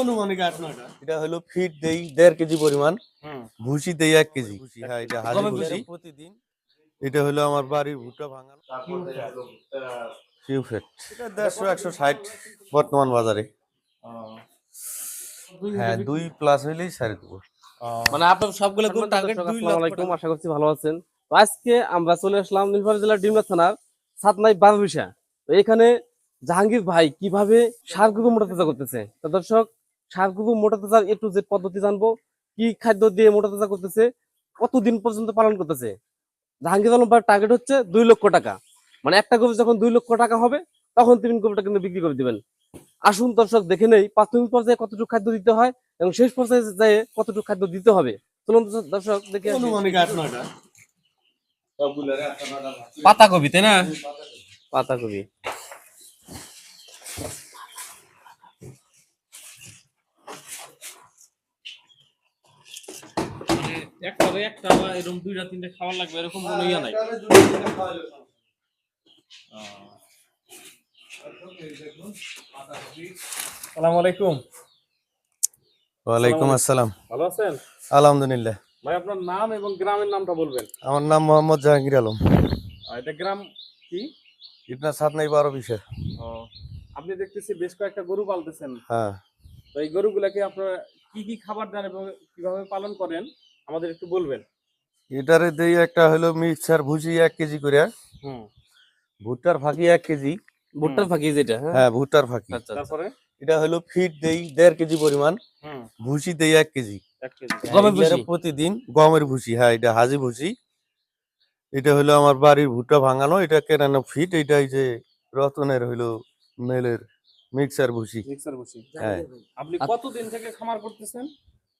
অনুমানিক আট নয়টা। এটা হলো ফিট দেই দেড় কেজি পরিমাণ। ভুসি দেই এক কেজি। হ্যাঁ এটা হাজি ভুসি। প্রতিদিন এটা হলো আমার বাড়ির ভুট্টা ভাঙানো ফিউফেট এটা দেড়শো একশো ষাট বর্তমান বাজারে। হ্যাঁ দুই প্লাস হইলেই সাড়ে দেবো মানে আপনার সবগুলো কোন টার্গেট দুই লক্ষ আশা করছি ভালো আছেন। আজকে আমরা চলে আসলাম নীলফামারী জেলার ডিমলা থানার সাতনাই বারবিশা তো এখানে জাহাঙ্গীর ভাই কীভাবে সার গুঁড়ো মোটা তাজা করতেছে? তো দর্শক সার গুঁড়ো মোটা তাজার একটু যে পদ্ধতি জানব। কি খাদ্য দিয়ে মোটা তাজা করতেছে? কতদিন পর্যন্ত পালন করতেছে? জাহাঙ্গীর আলম ভাইয়ের টার্গেট হচ্ছে দুই লক্ষ টাকা। মানে একটা গরু যখন দুই লক্ষ টাকা হবে তখন তিনি গরুটা কিন্তু বিক্রি করে দিবেন। আসুন দর্শক দেখে নেই প্রাথমিক পর্যায়ে কতটুকু খাদ্য দিতে হয় এবং শেষ পর্যায়ে যেয়ে কতটুকু খাদ্য দিতে হবে। চলুন দর্শক দেখে পাতাকপি তাই না? পাতাকপি। একটা একটা বা এরকম দুইটা তিনটা খাবার লাগবে এরকম কোনো ইয়া নাই। সালাম আলাইকুম। ওয়ালাইকুম আসসালাম ভালো আছেন? আলহামদুলিল্লাহ। ভাই আপনার নাম এবং গ্রামের নামটা বলবেন। আমার নাম মোহাম্মদ জাহাঙ্গীর আলম। এটা গ্রাম কি? বারো বিশে ও, আপনি দেখতেছি বেশ কয়েকটা গরু পালতেছেন। হ্যাঁ। তো এই গরুগুলাকে আপনারা কি কি খাবার দেন এবং কীভাবে পালন করেন আমাদের একটু বলবেন? এটারে দেই একটা হলো মিক্সার ভুসি এক কেজি করে। হুম। ভুট্টার ফাঁকি এক কেজি। ভুট্টার ফাঁকি যেটা হ্যাঁ? হ্যাঁ ভুট্টার ফাঁকি। আচ্ছা আচ্ছা। তারপরে? এটা হলো ফিট দেই দেড় কেজি পরিমাণ। হুম। ভুসি দেই এক কেজি। কেজি। গমের ভুসি? প্রতিদিন গমের ভুসি হ্যাঁ এটা হাজি ভুসি এটা হলো আমার বাড়ির ভুট্টা ভাঙানো এটা কেনানো ফিট এটা এই যে রতনের হইল মেলের মিক্সার ভুসি। মিক্সার হ্যাঁ। আপনি কতদিন থেকে খামার করতেছেন?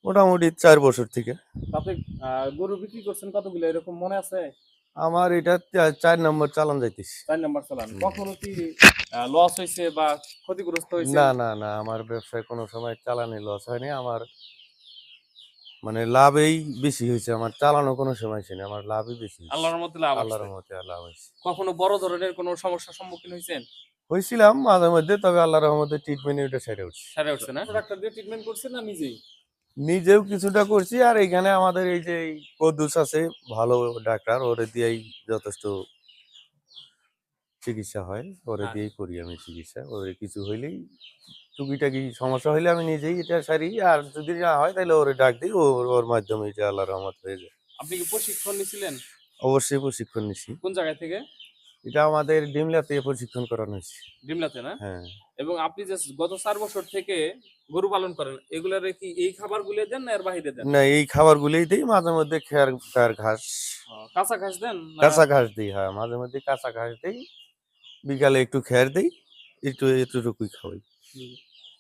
মোটামুটি চার বছর থেকে। তাতে গরু বিক্রি করছেন কতগুলো? এরকম মনে আছে? আমার এটা চার নম্বর চালান যাইতেছি। চার নাম্বার চালান। কখনো কি লস হয়েছে বা ক্ষতিগ্রস্ত হয়েছে না না না আমার ব্যবসায় কোনো সময় চালানি লস হয়নি। আমার মানে লাভেই বেশি হয়েছে। আমার চালানো কোনো সময় ছিল আমার লাভই বেশি আল্লাহর মধ্যে লাভ আল্লাহর। মতে লাভ হয়েছে। কখনো বড় ধরনের কোনো সমস্যার সম্মুখীন হয়েছেন হয়েছিলাম মাঝে মধ্যে তবে আল্লাহর রহমতে ট্রিটমেন্ট ওটা সেরে উঠছে। সারে উঠছে না? ডাক্তার দিয়ে ট্রিটমেন্ট করছেন না নিজেই? নিজেও কিছুটা করছি আর এখানে আমাদের এই যে কদ্দুস আছে ভালো ডাক্তার ওরে দিয়েই যথেষ্ট চিকিৎসা হয় ওরে হ্যাঁ। দিয়েই করি আমি চিকিৎসা ওরে কিছু হইলেই টুকিটাকি সমস্যা হইলে আমি নিজেই এটা সারি আর যদি না হয় তাহলে ওরে ডাক দিই ও ওর মাধ্যমে এটা আল্লাহ রহমত হয়ে যায়। আপনি কি প্রশিক্ষণ নিছিলেন? অবশ্যই প্রশিক্ষণ নিছি। কোন জায়গা থেকে? এটা আমাদের ডিমলাতে প্রশিক্ষণ করানো হয়েছে। ডিমলাতে না? হ্যাঁ। এবং আপনি যে গত চার বছর থেকে গরু পালন করেন এগুলার কি এই খাবারগুলো দেন না এর বাইরে দেন? না এই খাবার খাবারগুলোই দিই মাঝে মধ্যে খেয়ার খেয়ার ঘাস। কাঁচা ঘাস দেন কাঁচা ঘাস দিই হ্যাঁ মাঝে মধ্যে কাঁচা ঘাস দিই। বিকালে একটু খেয়ার দিই একটু এতটুকুই খাওয়াই।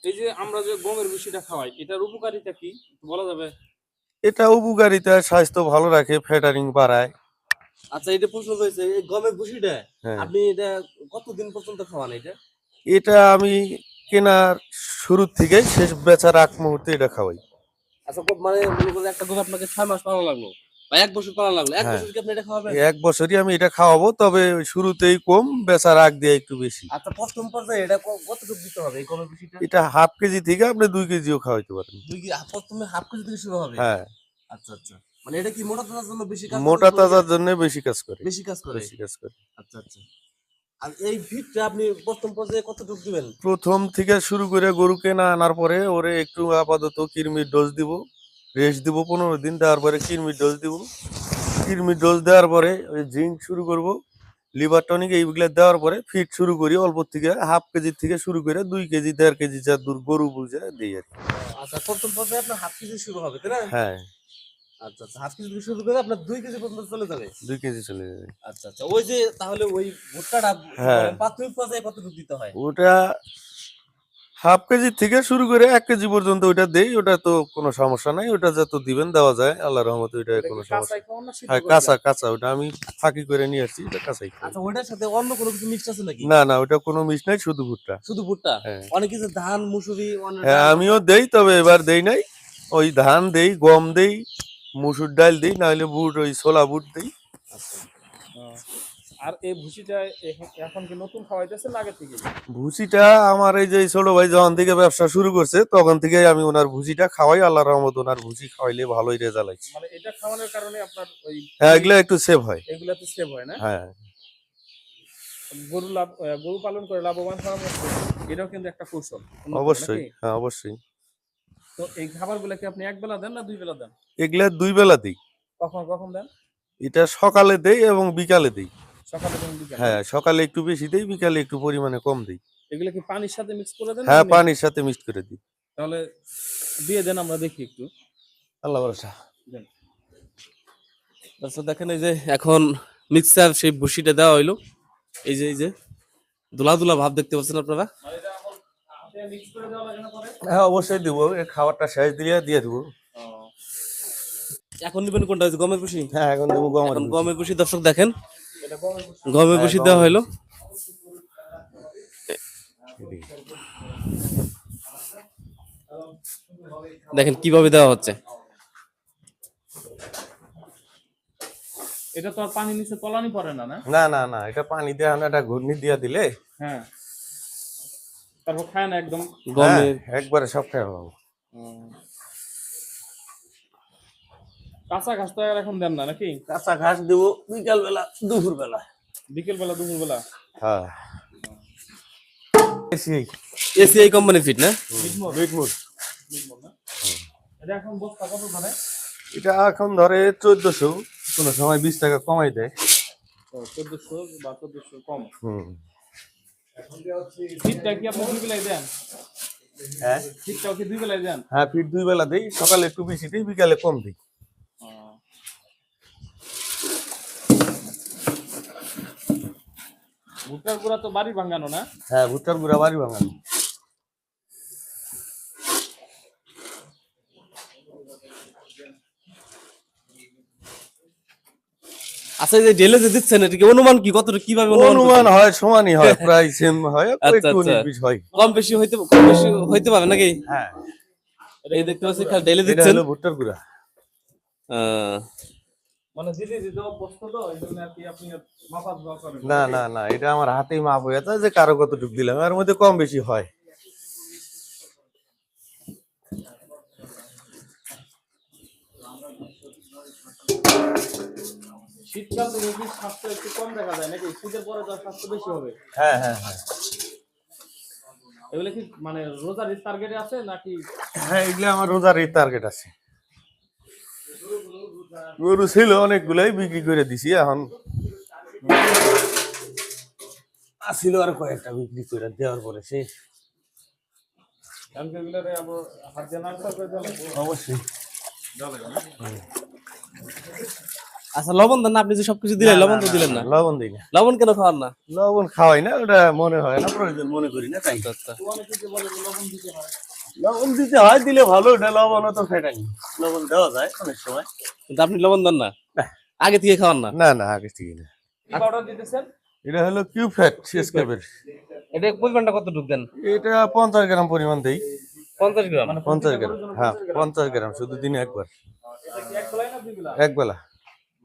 এই যে আমরা যে গমের ভুসিটা খাওয়াই এটার উপকারিতা কি? বলা যাবে? এটা উপকারিতা স্বাস্থ্য ভালো রাখে ফ্যাটারিং বাড়ায়। আচ্ছা এটা প্রশ্ন হয়েছে এই গমের ভুসিটা হ্যাঁ। আপনি এটা কতদিন পর্যন্ত খাওয়ান এটা? এটা আমি কেনার শুরুর থেকে শেষ বেচার আগ মুহূর্তে এটা খাওয়াই। আচ্ছা মানে মনে করেন একটা গরু আপনাকে ছয় মাস পালন লাগল বা এক বছর পালন লাগল এক হ্যাঁ। বছর কি আপনি এটা খাওয়াবেন? এক বছরই আমি এটা খাওয়াবো তবে শুরুতেই কম বেচার আগ দিয়ে একটু বেশি। আচ্ছা প্রথম পর্যায়ে এটা কতটুকু দিতে হবে এই গমের ভুসিটা এটা হাফ কেজি থেকে আপনি দুই কেজিও খাওয়াইতে পারেন। দুই প্রথমে হাফ কেজি থেকে শুরু হবে? হ্যাঁ। আচ্ছা আচ্ছা। মানে এটা কি মোটা তাজার জন্য বেশি কাজ করে মোটা তাজার জন্য বেশি কাজ করে। বেশি কাজ করে? বেশি কাজ করে। আচ্ছা আচ্ছা। আর এই ফিটটা আপনি প্রথম পর্যায়ে কতটুকু দিবেন? প্রথম থেকে শুরু করে গরু কেনা আনার পরে ওরে একটু আপাতত কৃমির ডোজ দিব রেস্ট দিব পনেরো দিন দেওয়ার পরে কৃমির ডোজ দিব। কৃমির ডোজ দেওয়ার পরে ওই জিঙ্ক শুরু করব লিভার টনিক এইগুলো দেওয়ার পরে ফিট শুরু করি অল্প থেকে হাফ কেজি থেকে শুরু করে দুই কেজি দেড় কেজি যা দূর গরু বুঝে দিই আর আচ্ছা প্রথম পর্যায়ে আপনার হাফ কেজি শুরু হবে তাই না? হ্যাঁ। আচ্ছা আচ্ছা। হাফ কেজি থেকে শুরু করে আপনার দুই কেজি পর্যন্ত চলে যাবে? দুই কেজি চলে যাবে। আচ্ছা আচ্ছা। ওই যে তাহলে ওই ভুট্টাটা প্রাথমিক পর্যায়ে কতটুকু দিতে হয়? ওটা হাফ কেজি থেকে শুরু করে এক কেজি পর্যন্ত ওটা দেই ওটা তো কোনো সমস্যা নাই। ওটা যত দিবেন দেওয়া যায়। আল্লাহ রহমতে ওটা কি কোনো সমস্যা হ্যাঁ কাঁচা কাঁচা। ওটা আমি ফাঁকি করে নিয়ে আসছি এটা কাঁচাই। আচ্ছা ওইটার সাথে অন্য কোনো কিছু মিক্সড আছে নাকি? না না ওটা কোনো মিস নাই শুধু ভুট্টা। শুধু ভুট্টা? হ্যাঁ। অনেক কিছু ধান মুসুরি হ্যাঁ আমিও দেই তবে এবার দেই নাই। ওই ধান দেই গম দেই মুসুর ডাল দেই নাহলে বুট ওই ছোলা বুট দিই। ও। আর এই ভুসিটা এখন কি নতুন খাওয়াইতেছেন আগে থেকে ভুসিটা আমার এই যে ছোট ভাই যখন থেকে ব্যবসা শুরু করছে তখন থেকে আমি ওনার ভুসিটা খাওয়াই আল্লাহ রহমত ওনার ভুসি খাওয়াইলে ভালোই রেজাল্ট আছে। মানে এটা খাওয়ানোর কারণে আপনার ওই হ্যাঁ এগুলো একটু সেভ হয়। এগুলাতে সেভ হয় না? হ্যাঁ। গরু লাভ গরু পালন করে লাভবান হওয়ার মতো এটাও কিন্তু একটা কৌশল। অবশ্যই হ্যাঁ অবশ্যই। তো এই খাবারগুলো কি আপনি এক বেলা দেন না দুই বেলা দেন? এগুলা দুই বেলা দিই। কখন কখন দেন? এটা সকালে দেই এবং বিকালে দেই। সকালে এবং বিকালে? হ্যাঁ সকালে একটু বেশি দেই বিকালে একটু পরিমাণে কম দিই। এগুলো কি পানির সাথে মিক্স করে দেন হ্যাঁ পানির সাথে মিক্সড করে দিই। তাহলে দিয়ে দেন আমরা দেখি একটু। আল্লাহ ভরসা। দর্শক দেখেন এই যে এখন মিক্সার সেই ভুসিটা দেওয়া হইল। এই যে এই যে দুলা দুলা ভাব দেখতে পাচ্ছেন আপনারা? হ্যাঁ অবশ্যই দিব। খাবারটা শেষ দিলে দিয়ে দেবো। এখন নেবেন কোনটা? গমের ভুসি? হ্যাঁ এখন দেবো গম গমের ভুসি দর্শক দেখেন। গমের ভুসি। দেওয়া হইল দেখেন কীভাবে দেওয়া হচ্ছে। এটা তো আর পানি নিচে তলানি পড়ে না না? না না না এটা পানি দিয়ে আনা একটা ঘূর্ণি দিয়া দিলে। হ্যাঁ। তারপর খায় না একদম। গমের হ্যাঁ, একবারে সব খাই পাবো কাঁচা ঘাস তো এখন দেন না নাকি? কাঁচা ঘাস দেবো বিকাল বেলা দুপুর বেলা বিকেল বেলা দুপুর বেলা হ্যাঁ এসি এসিআই কোম্পানি ফিট না? এটা এখন বস্তা কত ধরে? এটা এখন ধরে চোদ্দশো। কোনো সময় বিশ টাকা কমাই দেয়। চোদ্দশো বা চোদ্দশো কম। হুম। শীতটা কি আপনি দুই বেলায় দেন? হ্যাঁ? কি দুই বেলায় দেন? হ্যাঁ ফিট দুই বেলা দেই। সকালে একটু বেশি দিই বিকালে কম দিই। ভুট্টার গুঁড়া তো বাড়ি ভাঙানো না? হ্যাঁ ভুট্টার গুড়া বাড়ি বাঙালি আচ্ছা এই যে দিচ্ছেন এটা কি অনুমান কি? কতটা কীভাবে অনুমান অনুমান হয় সমানই হয় প্রায় সেম হয় আচ্ছা, একটু আচ্ছা। হয়। কম বেশি হইতে কম বেশি হইতে পারে নাকি? হ্যাঁ। এই দেখতে পাচ্ছি খালি দিচ্ছেন? হলো ভুট্টার গুঁড়া। আহ, মানে দিদি দিদি অভ্যস্ত তো এই জন্য আর কি আপনি মাপা দেওয়া না। না না এটা আমার হাতেই মাপ হয়ে যে কারও কত কতটুকু দিলাম এর মধ্যে কম বেশি হয়। শীতকাল থেকে কি স্বাস্থ্য একটু কম দেখা যায় নাকি? শীতের পরে তো স্বাস্থ্য বেশি হবে। হ্যাঁ হ্যাঁ হ্যাঁ। এগুলো কি মানে রোজার টার্গেটে আছে নাকি? হ্যাঁ এগুলো আমার রোজার টার্গেট আছে। গরু ছিল অনেকগুলাই বিক্রি করে দিছি এখন ছিল আর কয়েকটা বিক্রি করে দেওয়ার পরে শেষ অবশ্যই? আচ্ছা লবণ দেন না আপনি যে সবকিছু দিলেন লবণ তো দিলেন না লবণ দিই না। লবণ কেন খাওয়ার না? লবণ খাওয়াই না ওটা মনে হয় না। প্রয়োজন মনে করি না তাই। আচ্ছা যে লবণ দিতে হয়। লবণ দিতে হয় দিলে ভালো ওটা লবণ তো ফেটানি লবণ দেওয়া যায় অনেক সময়। কিন্তু আপনি লবণ দেন না। আগে থেকে খাওয়ান না? না না আগে ঠিক না। কি পাউডার দিতেছেন? এটা হলো কিউ ফ্যাট এসকেপের এটা পরিমাণটা কত ঢুক দেন? এটা পঞ্চাশ গ্রাম পরিমাণ দেই। পঞ্চাশ গ্রাম? পঞ্চাশ গ্রাম হ্যাঁ পঞ্চাশ গ্রাম শুধু দিনে একবার। এটা কি এক বেলায় না দুই বেলা এক বেলা কিউ ফ্যাট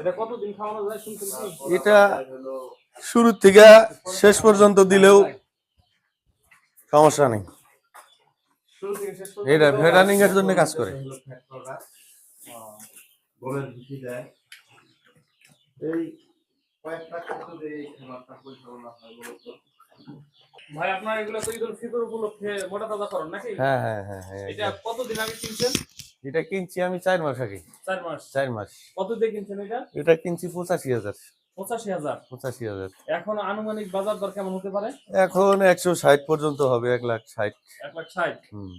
এটা কতদিন খাওয়ানো যায় শুনছেন কি? এটা শুরু থেকে শেষ পর্যন্ত দিলেও সমস্যা নেই। এটা ভেটানিং এর জন্য কাজ করে। ভাই আপনার এগুলো তো ঈদুল ফিতর উপলক্ষে মোটা তাজা করেন নাকি? হ্যাঁ হ্যাঁ হ্যাঁ হ্যাঁ এটা কতদিন আগে কিনছেন? এটা কিনছি আমি চার মাস আগে। চার মাস। চার মাস। কত দিয়ে কিনছেন এটা? এটা কিনছি পঁচাশি হাজার। পঁচাশি হাজার। পঁচাশি হাজার। এখন আনুমানিক বাজার দর কেমন হতে পারে? এখন একশো ষাট পর্যন্ত হবে এক লাখ ষাট। এক লাখ ষাট। হুম।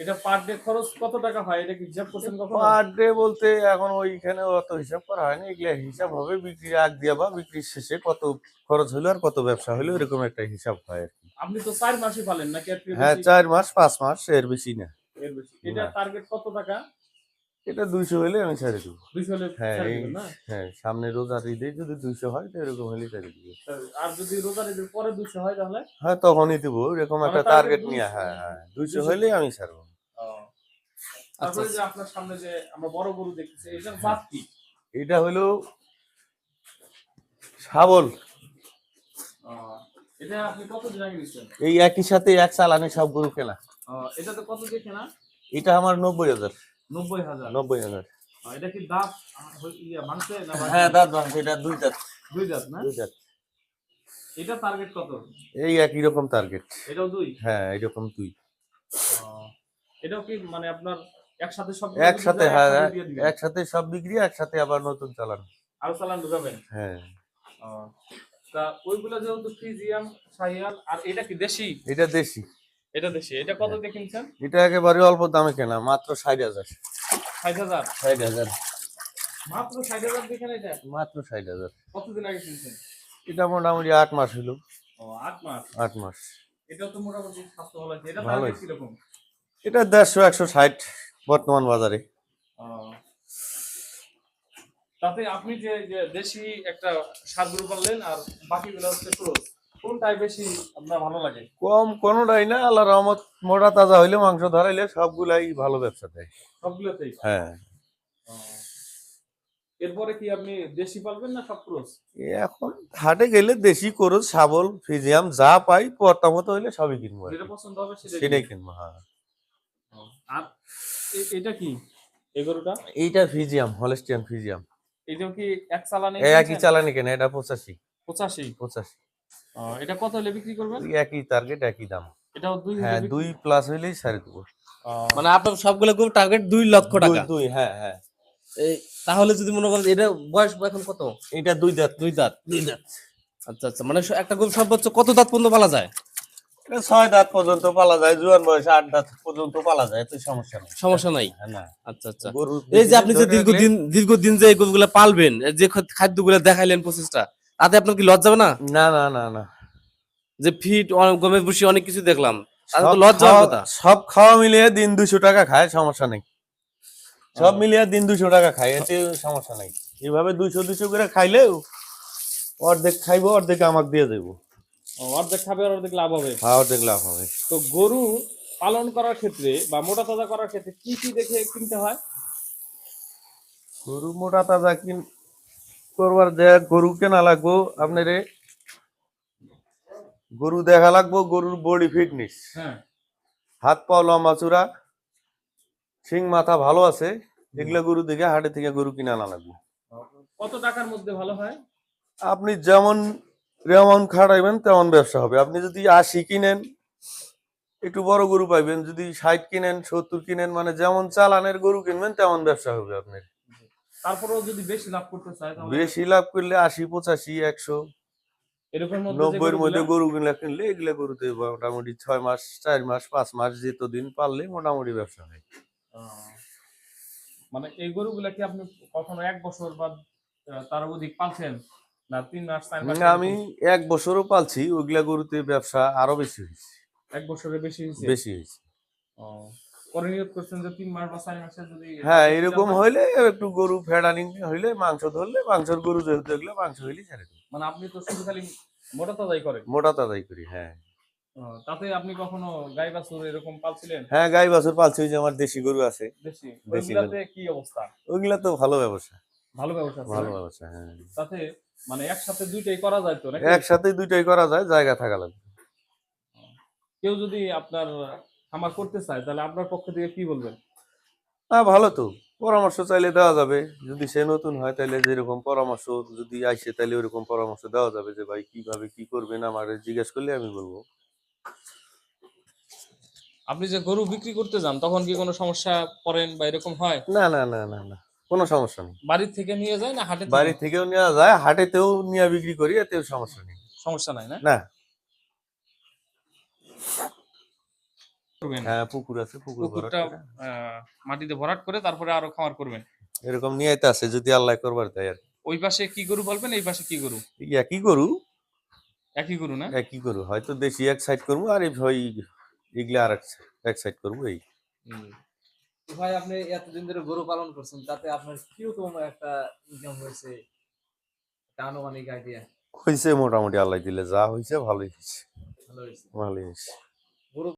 এটা পার ডে খরচ কত টাকা হয়? এটা কি হিসাব করছেন কখনো? পার ডে বলতে এখন ওইখানে অত হিসাব করা হয়নি। এগুলা হিসাব হবে বিক্রির আগ দিয়ে বা বিক্রির শেষে কত খরচ হলো আর কত ব্যবসা হলো এরকম একটা হিসাব হয়। আপনি তো চার মাসই পালেন নাকি হ্যাঁ চার মাস পাঁচ মাস এর বেশি না। এর বেশি। এটা টার্গেট কত টাকা? এটা দুইশো হলে আমি ছেড়ে দেবো। দুইশো হলে হ্যাঁ এই হ্যাঁ সামনে রোজার ঈদে যদি দুইশো হয় তো এরকম হলে ছেড়ে দিব। আর যদি রোজার ঈদের পরে দুইশো হয় তাহলে? হ্যাঁ তখনই দিব এরকম একটা টার্গেট নিয়ে হ্যাঁ। হ্যাঁ দুইশো 200 হলে আমি ছাড়বো তারপরে যে আপনার সামনে যে আমরা বড় গরু দেখতেছি এটার জাত কি? এটা হলো শাবল এটা আপনি কত দিন আগে নিচ্ছেন এই একই সাথে এক চালানে সব গরু কেনা। এটা তো কত দিয়ে কেনা? এটা আমার নব্বই হাজার। নব্বই হাজার। নব্বই হাজার। এটা কি দাঁত ভাঙছে হ্যাঁ দাঁত ভাঙছে এটা দুই দাঁত। দুই দাঁত না? দুই দাঁত। এটা টার্গেট কত? এই একই রকম টার্গেট এটাও দুই? হ্যাঁ এরকম আহ, এটাও কি মানে আপনার একসাথে সব একসাথে হ্যাঁ একসাথে সব বিক্রি একসাথে আবার নতুন চালান। আরও চালান ঢুকাবেন? হ্যাঁ। তা ওইগুলো যেহেতু ফ্রিজিয়াম শাহিয়াল আর এটা কি দেশি? এটা দেশি। এটা দেশি এটা কত দিয়ে কিনছেন? এটা একেবারে অল্প দামে কেনা মাত্র ষাট হাজার। ষাট হাজার? ষাট হাজার। মাত্র ষাট হাজার দিয়ে কেনা এটা? মাত্র ষাট হাজার। কতদিন আগে কিনছেন? এটা মোটামুটি আট মাস হলো। ও আট মাস? আট মাস। এটাও তো মোটামুটি স্বাস্থ্য ভালো আছে। এটা ভালো। কীরকম? এটা দেড়শো একশো ষাট বর্তমান বাজারে। তাতে আপনি যে দেশি একটা সার গরু পাললেন আর বাকিগুলো হচ্ছে ক্রোজ কোনটাই বেশি আপনার ভালো লাগে? কম কোনোটাই না আল্লাহ রহমত মোটা তাজা হইলে মাংস ধরাইলে সবগুলাই ভালো ব্যবসা দেয়। সবগুলোতেই হ্যাঁ? এরপরে কি আপনি দেশি পালবেন না সব এখন হাটে গেলে দেশি করো শাবল ফিজিয়াম যা পাই পর্তা মতো হইলে সবই কিনবো যেটা পছন্দ হবে সেটাই কিনবো। হ্যাঁ। আর এটা কি? এইটা ফিজিয়াম হলেস্টিয়ান ফিজিয়াম। এটাও কি এক চালানে একই চালানি কেন এটা পঁচাশি। পঁচাশি? পঁচাশি। এটা কত হলে বিক্রি করবেন? একই টার্গেট একই দাম। এটাও দুই হ্যাঁ দুই প্লাস হইলেই সাড়ে দেবো। মানে আপনার সবগুলো গরু টার্গেট দুই লক্ষ টাকা। দুই হ্যাঁ হ্যাঁ। এই তাহলে যদি মনে করেন এটা বয়স এখন কত? এটা দুই দাঁত। দুই দাঁত। দুই দাঁত আচ্ছা আচ্ছা মানে একটা গরু সর্বোচ্চ কত দাঁত পর্যন্ত পালা যায়? ছয় দাঁত পর্যন্ত পালা যায় জুয়ান বয়সে আট দাঁত পর্যন্ত পালা যায় তো সমস্যা নেই। সমস্যা নাই? হ্যাঁ, আচ্ছা আচ্ছা। এই যে আপনি যে দীর্ঘদিন দীর্ঘদিন যে গরুগুলো পালবেন যে খাদ্যগুলো দেখাইলেন প্রসেসটা তাতে আপনার কি লজ্জা হবে না? না না না না। যে ফিট গমে ভুসি অনেক কিছু দেখলাম। তাতে তো সব লজ্জা খাওয়া- কথা সব খাওয়া মিলিয়ে দিন দুশো টাকা খায় সমস্যা নেই। সব মিলিয়ে দিন দুশো টাকা খায় এতে সমস্যা নাই। এভাবে দুশো দুশো করে খাইলেও অর্ধেক খাইবো অর্ধেক আমাকে দিয়ে দেবো। ও, অর্ধেক খাবে অর্ধেক লাভ হবে। হ্যাঁ অর্ধেক লাভ হবে। তো গরু পালন করার ক্ষেত্রে বা মোটা তাজা করার ক্ষেত্রে কি কি দেখে কিনতে হয়? গরু মোটা তাজা কিন করবার যে গরু কেনা লাগবো আপনার গরু দেখা লাগবো গরুর বডি ফিটনেস। হ্যাঁ। হাত পা লম্বা চূড়া সিং মাথা ভালো আছে এগুলা গরু দেখে হাটে থেকে গরু কিনে আনা লাগবে। কত টাকার মধ্যে ভালো হয়? আপনি যেমন যেমন খাটাইবেন তেমন ব্যবসা হবে। আপনি যদি আশি কিনেন একটু বড় গরু পাইবেন যদি ষাট কিনেন সত্তর কিনেন মানে যেমন চালানের গরু কিনবেন তেমন ব্যবসা হবে আপনার। তারপরেও যদি বেশি লাভ করতে চায় তাহলে বেশি লাভ করলে আশি পঁচাশি একশো। এরকম নব্বইয়ের মধ্যে গরু কিনলে কিনলে এগুলা গরুতে মোটামুটি ছয় মাস চার মাস পাঁচ মাস যেতদিন পারলে মোটামুটি ব্যবসা হয়। মানে এই গরুগুলা কি আপনি কখনো এক বছর বা তার অধিক পালছেন? না তিন মাস চার মাস আমি এক বছরও পালছি ওইগুলা গরুতে ব্যবসা আরও বেশি হয়েছে। এক বছরের বেশি হয়েছে? বেশি হয়েছে। ও, হ্যাঁ এরকম হইলে একটু গরু ফেডানিং হইলে মাংস ধরলে মাংসের গরু যেহেতু এগুলো মাংস হইলে ছেড়ে। দিই মানে আপনি তো শুধু খালি মোটা তাজাই করেন? মোটা তাজাই করি হ্যাঁ। তাতে আপনি কখনো গাই বাছুর এরকম পালছিলেন? হ্যাঁ গাই বাছুর পালছি যে আমার দেশি গরু আছে। দেশি? ওইগুলাতে কি অবস্থা? ওইগুলা তো ভালো ব্যবসা। ভালো ব্যবসা ভালো ব্যবসা হ্যাঁ। তাতে মানে একসাথে দুইটাই করা যায় তো নাকি? একসাথে দুইটাই করা যায় জায়গা থাকা লাগবে। কেউ যদি আপনার খামার করতে চায় তাহলে আপনার পক্ষ থেকে কি বলবেন? হ্যাঁ ভালো তো। পরামর্শ চাইলে দেওয়া যাবে। যদি সে নতুন হয় তাহলে যেরকম পরামর্শ যদি আসে তাহলে ওরকম পরামর্শ দেওয়া যাবে যে ভাই কীভাবে কি করবেন? আমার জিজ্ঞেস করলে আমি বলব। আপনি যে গরু বিক্রি করতে যান তখন কি কোনো সমস্যা পড়েন বা এরকম হয়? না না না না না কোনো সমস্যা নেই। বাড়ি থেকে নিয়ে যায় না হাটে বাড়ি থেকেও নেওয়া যায় হাটেতেও নিয়ে বিক্রি করি এতেও সমস্যা নেই। সমস্যা নাই না? না। করবেন। হ্যাঁ পুকুর আছে পুকুর পুকুরটা মাটিতে ভরাট করে তারপরে আরও খামার করবেন। এরকম নিয়ে আছে যদি আল্লাহ করবার আর ওই পাশে কি গরু বলবেন এই পাশে কি গরু? একই গরু। একই গরু না? একই গরু হয়তো দেশি এক সাইড করব আর এগুলা আর এক এক সাইড করব এই। ভাই আপনি এতদিন ধরে গরু পালন করছেন তাতে আপনার কীরকম একটা ইনকাম হয়েছে? আনুমানিক আইডিয়া হয়েছে মোটামুটি আল্লাহ দিলে যা হয়েছে ভালোই হয়েছে ভালো হয়েছে ভালোই হয়েছে